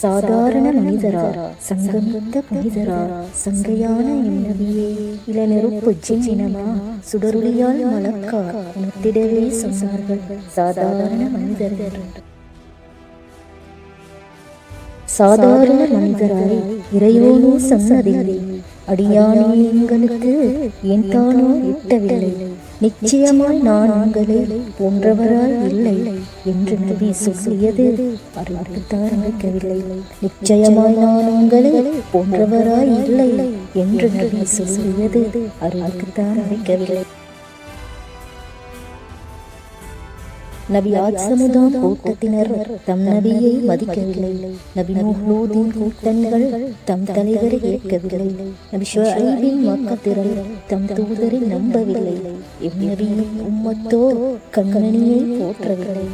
சாதாரண மனிதரா சங்கமித்த புனிதரா சங்கையான நபியே இளநெருப்பு ஜிஞ்சினமா சுடருளியால் மலக்கா உணர்த்திடவே சொன்னார்கள் சாதாரண மனிதர்கள் சாதாரண மனிதராய் இறையோனோ சொன்னதில்லை அடியானே எங்களுக்கு என் தானோ இட்டவில்லை நிச்சயமாய் நான் உங்களை போன்றவராய் இல்லை என்று நபி சொல்லியது அறிவுக்குத்தான் வைக்கவில்லை நிச்சயமாய் நான் உங்களை போன்றவராய் இல்லை என்று நபி சொல்லியது அறிவுக்குத்தான் வைக்கவில்லை நபியாத் ஆத்சமுதாம் கூட்டத்தினர் தம் நபியை மதிக்கவில்லை. நபி நூஹ்லூதின் கூட்டணிகள் தம் தலைவரை ஏற்கவில்லை. நபி ஷுஐபின் மக்கத்திரல் தம் தூதரை நம்பவில்லை. இந்நபியின் உம்மத்தோ கண்மணியை போற்றவில்லை.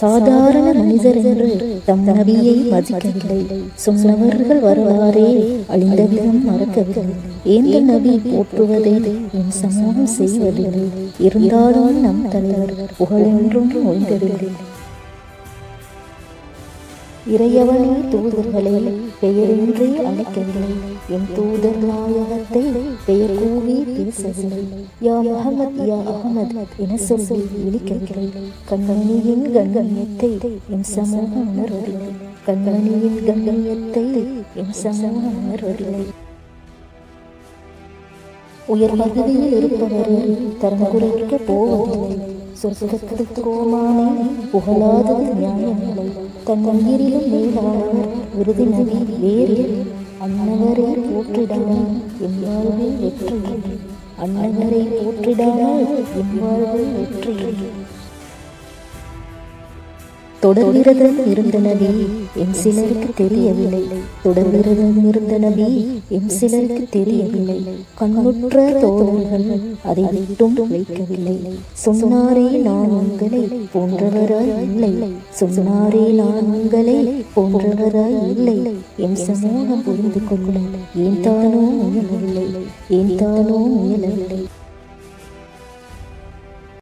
சாதாரண மனிதர் என்று தம் நபியை மதிக்கவில்லை. சொன்னவர்கள் வரலாறே அழிந்த விதம் மறக்கவில்லை. ஏந்த நபி போற்றுவதை என் சமூகம் செய்வதில்லை. இருந்தாலும் நம் தலைவர் புகழென்றும் ஓய்ந்ததில்லை இறையவனே தூதர்களை பெயரின்றி அழைக்கவில்லை. என் தூதர் நாயகத்தை பெயர் கூவி பேசவில்லை. யா முகமத் யா அகமத் என சொல்லி விழிக்கவில்லை. கண்மணியின் கண்ணியத்தை என் சமூகம் உணர்வதில்லை கண்மணியின் கண்ணியத்தை என் சமூகம் உணர்வதில்லை உயர் பகுதியில் இருப்பவர் தரம் குறைக்க போவதில்லை. சொர்க்கத்துக்கு கோமானே புகழாதது நியாயமில்லை. தன் உயிரிலும் மேலானவர் விருது நதி வேறு அன்னவரை போற்றிடாமல் என் வெற்றி அன்னவரை போற்றிடாமல் என் வெற்றி தொடர்விரதம் இருந்த நபி என் சிலருக்கு தெரியவில்லை. தொடர்விரதம் இருந்த நபி என் சிலருக்கு தெரியவில்லை. கண்ணுற்ற தோழர்கள் அதை விட்டும் வைக்கவில்லை. சொன்னாரே நான் உங்களை போன்றவராய் இல்லை. சொன்னாரே நான் உங்களை போன்றவராய் இல்லை. என் சமூகம் புரிந்து கொள்ள ஏன் தானோ முயலவில்லை ஏன் தானோ முயலவில்லை